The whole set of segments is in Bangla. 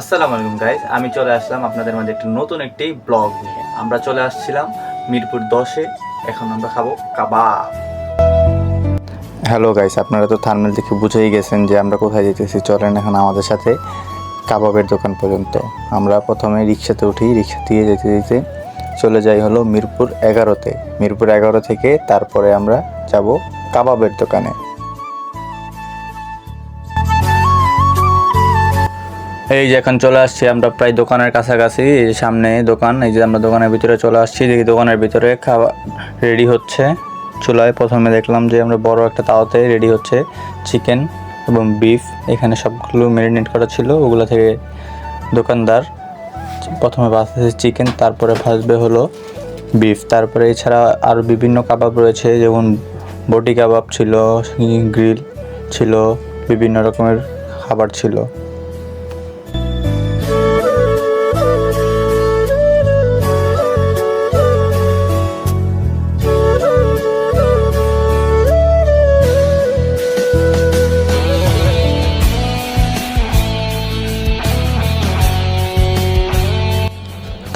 আসসালামু আলাইকুম গাইজ আমি চলে আসলাম আপনাদের মাঝে একটি নতুন একটি ব্লগ নিয়ে। আমরা চলে আসছিলাম মিরপুর দশে। এখন আমরা খাব কাবাব। হ্যালো গাইস আপনারা তো থার্মেল দেখে বুঝেই গেছেন যে আমরা কোথায় যেতেছি। চলেন এখন আমাদের সাথে কাবাবের দোকান পর্যন্ত। আমরা প্রথমে রিক্সাতে উঠি। রিক্সা দিয়ে যেতে যেতে চলে যাই হলো মিরপুর এগারোতে। মিরপুর এগারো থেকে তারপরে আমরা যাব কাবাবের দোকানে। এই যে এখন চলে আসছি আমরা প্রায় দোকানের কাছাকাছি এই সামনে দোকান, এই যে আমরা দোকানের ভিতরে চলে আসছি, দেখি দোকানের ভিতরে খাবার রেডি হচ্ছে। চুলায় প্রথমে দেখলাম যে আমরা বড় একটা তাওয়াতে রেডি হচ্ছে চিকেন এবং বিফ এখানে সবগুলো ম্যারিনেট করা ছিল, ওগুলো থেকে দোকানদার প্রথমে ভাজতেছে চিকেন তারপরে ভাজবে হলো বিফ তারপরে এছাড়া আরও বিভিন্ন কাবাব রয়েছে, যেমন বটি কাবাব ছিল গ্রিল ছিল, বিভিন্ন রকমের খাবার ছিল।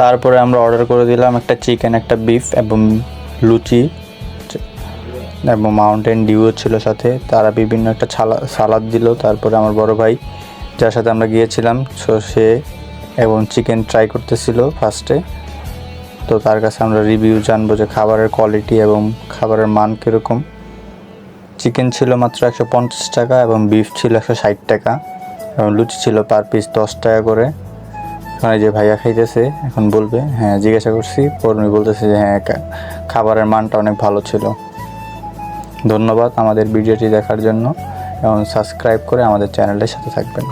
তারপরে আমরা অর্ডার করে দিলাম একটা চিকেন একটা বিফ এবং লুচি, এবং মাউন্টেন ডিউও ছিল সাথে। তারা বিভিন্ন একটা সালাদ দিল। তারপরে আমার বড় ভাই, যার সাথে আমরা গিয়েছিলাম সো সে এবং চিকেন ট্রাই করতেছিল ফার্স্টে তো তার কাছে আমরা রিভিউ জানব যে খাবারের কোয়ালিটি এবং খাবারের মান কীরকম। চিকেন ছিল মাত্র একশো পঞ্চাশ টাকা এবং বিফ ছিল একশো ষাট টাকা। এবং লুচি ছিল পার পিস দশ টাকা করে। ওখানে যে ভাইয়া খাইতেছে, এখন বলবে হ্যাঁ জিজ্ঞাসা করছি। পরমী বলতেছে যে হ্যাঁ খাবারের মানটা অনেক ভালো ছিল। ধন্যবাদ আমাদের ভিডিওটি দেখার জন্য এবং সাবস্ক্রাইব করে আমাদের চ্যানেলের সাথে থাকবেন।